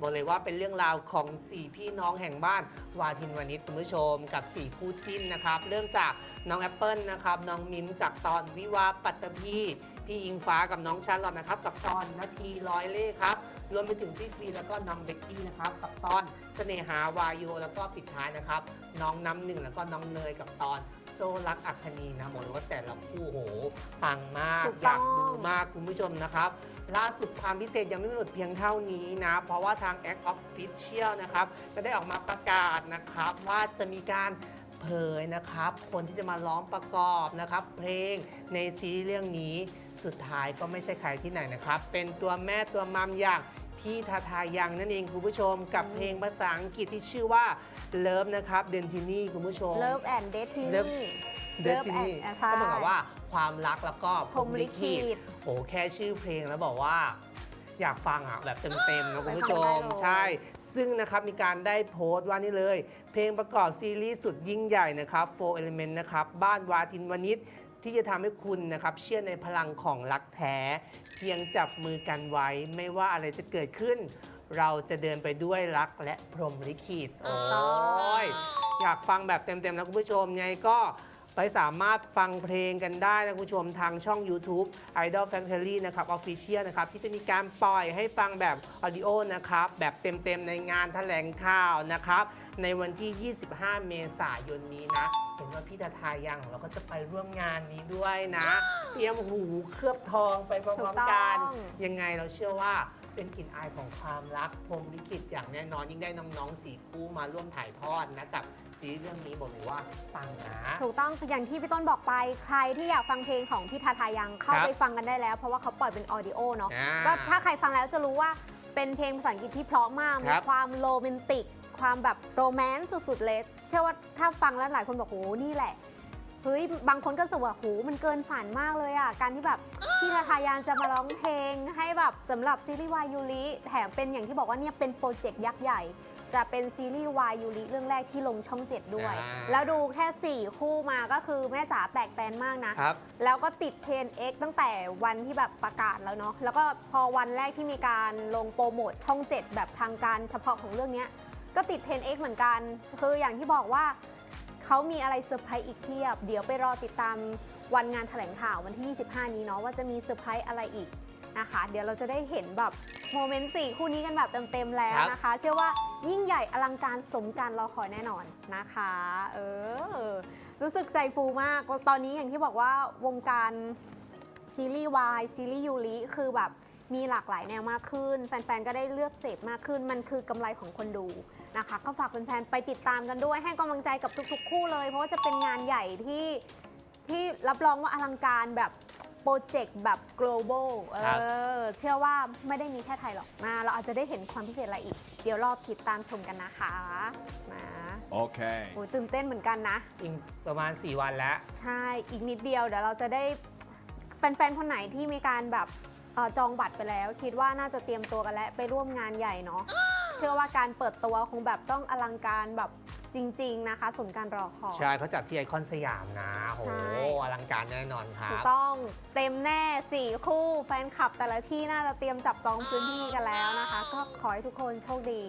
บอกเลยว่าเป็นเรื่องราวของ 4 พี่น้องแห่งบ้านวาทินวานิชคุณผู้ชม กับ 4 คู่จิ้นนะครับ เริ่มจากน้องแอปเปิลนะครับน้องมิ้นจากตอนวิวาปัตตภีพี่อิงฟ้ากับน้องชาลอตนะครับ กับตอนนาทีร้อยเล่ครับรวมไปถึงพี่ฟีแล้วก็น้องเบกกี้นะครับ กับตอนเสน่หาวายุแล้วก็ปิดท้ายนะครับ น้องน้ำหนึ่งแล้วก็น้องเนยกับตอน โซรักอัคนีนะบอกเลยว่าแต่ละคู่โหปังมากถูกอยากต้องดูมากคุณผู้ชมนะครับล่าสุดความพิเศษยังไม่หมดเพียงเท่านี้นะ เพราะว่าทาง Act Official นะครับจะได้ออกมาประกาศนะครับ ว่าจะมีการเผยนะครับ คนที่จะมาร้องประกอบนะครับ เพลงในซีรีส์เรื่องนี้สุดท้ายก็ไม่ใช่ใครที่ไหนนะครับ เป็นตัวแม่ตัวมัมอย่าง พี่ทาทายังนั่นเองคุณผู้ชม กับเพลงภาษาอังกฤษที่ชื่อว่า Love นะครับเดนทินี่คุณผู้ชม เลิฟแอนด์เดท Love นี่เดนทินี่ and- ใช่ก็เหมือนกับว่าความรักแล้วก็พรหมลิขิต โอ้แค่ชื่อเพลงแล้วบอกว่า อยากฟังอะแบบเต็มๆนะคุณผู้ชไปฟัมงได้เลย ใช่ ซึ่งนะครับมีการได้โพสต์ว่านี่เลย เพลงประกอบซีรีส์สุดยิ่งใหญ่นะครับ Four Element นะครับ บ้านวาทินวนิช ที่จะทำให้คุณนะครับเชื่อในพลังของรักแท้ เพียงจับมือกันไว้ ไม่ว่าอะไรจะเกิดขึ้น เราจะเดินไปด้วยรักและพรหมลิขิตโอ้ยอยากฟังแบบเต็มๆนะคุณผู้ชมไงก็ ไปสามารถฟังเพลงกันได้นะคุณผู้ชมทางช่อง YouTube Idol Factory นะครับ Official นะครับ ที่จะมีการปล่อยให้ฟังแบบออดิโอนะครับ แบบเต็มๆ ในงานแถลงข่าวนะครับ ในวันที่ 25 เมษายนนี้นะ เห็นว่าพี่ทาทายังของเราก็จะไปร่วมงานนี้ด้วยนะ เตรียมหูเคลือบทองไปพถูร้อกมต้ๆกันองยังไงเราเชื่อว่า เป็นกลิ่นอายของความรักพรหมลิขิตอย่างแน่นอนยิ่งได้น้องๆสีคู่มาร่วมถ่ายทอดนะกับซีรีส์เรื่องนี้บอกเลยว่าปังนะ ถูกต้องอย่างที่พี่ต้นบอกไปใครที่อยากฟังเพลงของพี่ทาทายังเข้าครับไปฟังกันได้แล้ว เพราะว่าเขาปล่อยเป็นออดิโอเนาะอ่าก็ถ้าใครฟังแล้วจะรู้ว่าเป็นเพลงภาษาอังกฤษที่เพราะมากคมีรับความโรแมนติก ความแบบโรแมนต์สุดๆเลยเชื่อว่าถ้าฟังแล้วหลายคนบอกโหนี่แหละ เฮ้ยบางคนก็รู้สึกว่าโหมันเกินฝันมากเลยอะการที่แบบพี่ทาทายังจะมาร้องเพลงให้แบบสำหรับซีรีส์วายยูริแถมเป็นอย่างที่บอกว่าเนี่ยเป็นโปรเจกต์ยักษ์ใหญ่ จะเป็นซีรีส์วายยูริเรื่องแรกที่ลงช่องเจ็ดด้วย อ่า แล้วดูแค่ 4 คู่มาก็คือแม่จ๋าแตกแตนมากนะ ครับ แล้วก็ติดเทรน X ตั้งแต่วันที่แบบประกาศแล้วเนาะ แล้วก็พอวันแรกที่มีการลงโปรโมทช่อง 7 แบบทางการเฉพาะของเรื่องเนี้ย ก็ติดเทรน X เหมือนกัน คืออย่างที่บอกว่า เขามีอะไรเซอร์ไพรส์อีกเพียบ เดี๋ยวไปรอติดตามวันงานแถลงข่าววันที่ 25 นี้เนาะว่าจะมีเซอร์ไพรส์อะไรอีกนะคะ เดี๋ยวเราจะได้เห็นแบบโมเมนต์สี่คู่นี้กันแบบเต็มๆแล้วนะคะ เชื่อว่ายิ่งใหญ่อลังการสมการรอคอยแน่นอนนะคะ เออ รู้สึกใจฟูมาก ตอนนี้อย่างที่บอกว่าวงการซีรีส์วายซีรีส์ยูริคือแบบ มีหลากหลายแนวมากขึ้น แฟนๆ ก็ได้เลือกเสพมากขึ้น มันคือกำไรของคนดูนะคะ ก็ฝากแฟนๆ ไปติดตามกันด้วย ให้กำลังใจกับทุกๆ คู่เลย เพราะว่าจะเป็นงานใหญ่ที่ที่รับรองว่าอลังการแบบโปรเจกต์แบบ global เอครับอ เชื่อว่าไม่ได้มีแค่ไทยหรอกนะเราอาจจะได้เห็นความพิเศษอะไรอีก เดี๋ยวรอติดตามชมกันนะคะนะ Okay. โอ้ยตื่นเต้นเหมือนกันนะ อีกประมาณ 4 วันแล้ว ใช่ อีกนิดเดียวเดี๋ยวเราจะได้ แฟนๆ คนไหนที่มีการแบบเอ่อ จองบัตรไปแล้ว คิดว่าน่าจะเตรียมตัวกันแล้วไปร่วมงานใหญ่เนาะเชื่อว่าการเปิดตัวคงแบบต้องอลังการแบบจริง ๆ นะคะสมการรอคอย ใช่เขาจัดที่ไอคอนสยามนะโหใช่ อลังการแน่นอนครัถูกบ ต้องเต็มแน่ 4 คู่แฟนคลับแต่ละที่น่าจะเตรียมจับจองพื้นที่กันแล้วนะคะ ก็ขอให้ทุกคนโชคดี